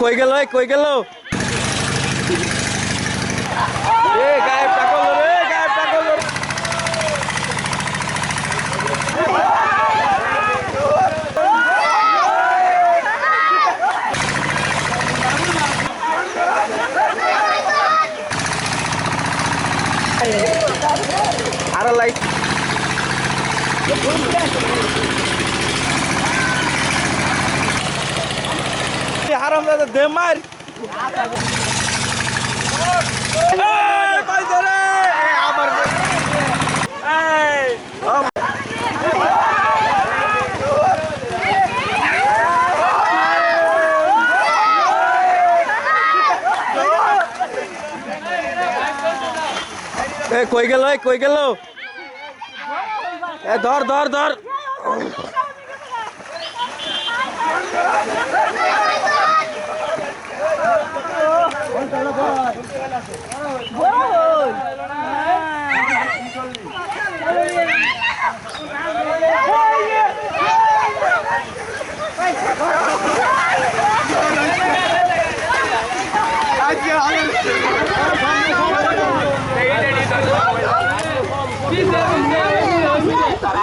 কই গেল কই গেল। আরও লাইট হারাম দাদা দে মার কই গেল কই গেল? এ ধর ধর ধর।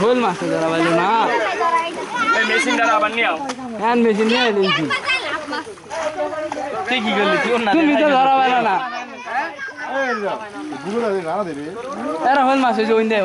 হল মাছ ধরা পাইলো না মেশিন দ্বারা আবার নিয়ে হ্যান্ড মেশিন নিয়ে দিয়েছি তুই কি করলি তুই না তুমি তো ধরা পাইলো না এরা হল মাছ হয়েছে ওই দেয়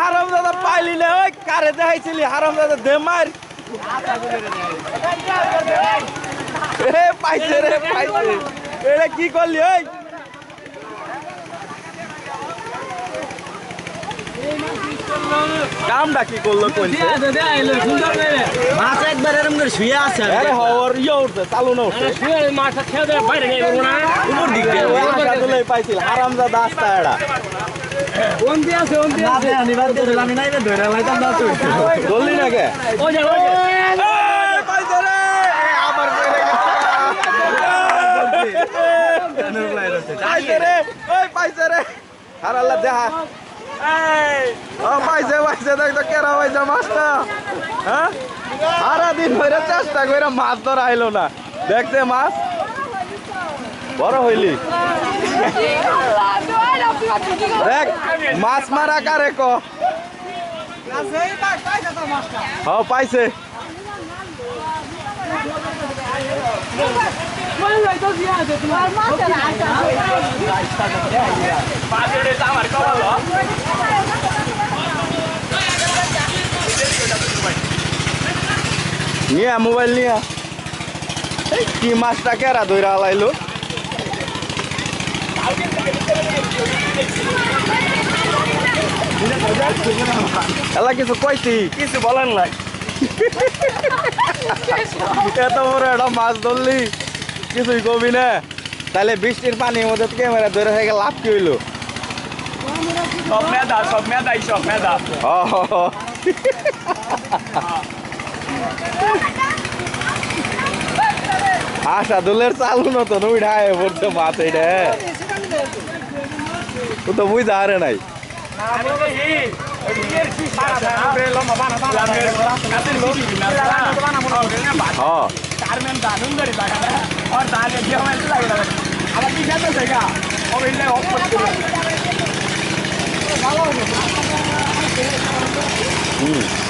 হারাম দাদা পাইলি না ওই কারে দেখাইছিলি? হারাম দাদা দে মার। এ পাইছে রে পাইছে। এটা কি করলি ওই? কামটা কি করল কইছে মাছ একবার করে শুয়ে আছে আরে হওয়ার ইয়ে উঠছে চালু না উঠছে। শুয়ে খেয়ে বাইরে গিয়ে উপর দিক দিয়ে পাইছিল। হারাম দাদা আস্তা এরা আছে অন্তি আছে। আমি নাই ধরে লাইতাম না তুই বললি না কে? ওই যে ওই যে। এই, পাইছে গেছে। পাইছে রে ওই পাইছে রে। আর আল্লাহ দেখা পাইছে পাইছে দেখ তো কেরা পাইছে মাছটা। হ্যাঁ? সারা দিন ধরে চেষ্টা করে মাছ ধরা আইলো না। দেখতে মাছ? বড় হইলি। দেখ, মাছ মারা কারে ক? হ পাইছে। নিয়া, মোবাইল নিয়া। কি মাছটা কেরা ধইরা হালাইলো এলা কিছু কইতি কিছু বলেন নাই। এত বড় একটা মাছ ধরলি কিছুই কবি না। তাহলে বৃষ্টির পানির মধ্যে ক্যামেরা ধরে থেকে লাভ কি হইল? সব মেদা সব মেদা এই সব মেদা আশা দুলের চালু নতুন উঠায় পড়ছে মাছ এটা ও তো বুঝতে হারে নাই। হ্যাঁ। হুম।